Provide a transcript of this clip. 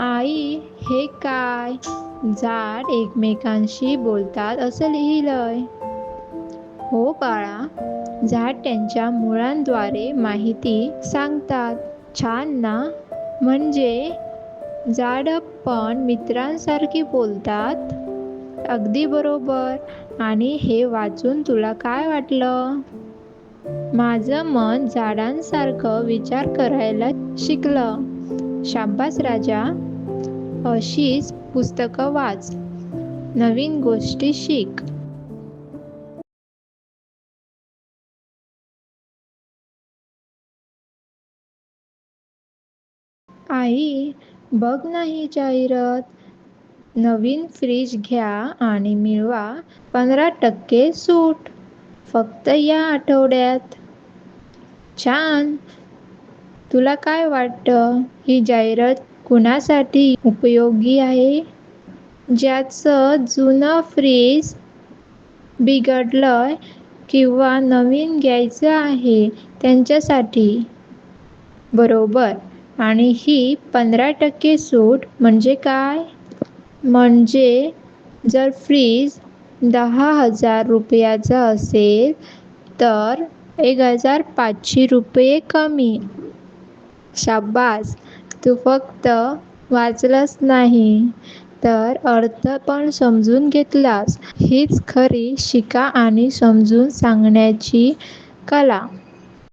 आई हे काय? झाड एकमेकांशी बोलतात असं लिहिलंय. हो बाळा झाड त्यांच्या मुळांद्वारे माहिती सांगतात. छान ना? म्हणजे झाड पण मित्रांसारखी बोलतात? अगदी बरोबर. आणि हे वाचून तुला काय वाटलं? माझं मन झाडांसारखं विचार करायला शिकलं. शाब्बास राजा अशीच पुस्तकं वाच. नवीन गोष्टी शिक. आई बघ नाही जाहिरात. नवीन फ्रीज घ्या आणि मिळवा पंधरा टक्के सूट. फक्त या आठवड्यात. छान. तुला काय वाटतं? ही जाहिरात कुणासाठी उपयोगी आहे? ज्याचं जुनं फ्रीज बिघडलं किंवा नवीन घ्यायचं आहे त्यांच्यासाठी. बरोबर. आणि ही पंधरा टक्के सूट म्हणजे काय? म्हणजे जर फ्रीज दहा हजार रुपयाचा असेल तर एक हजार पाचशे रुपये कमी. शाब्बास तू फक्त वाचलंच नाही तर अर्थ पण समजून घेतलास. हीच खरी शिका आणि समजून सांगण्याची कला.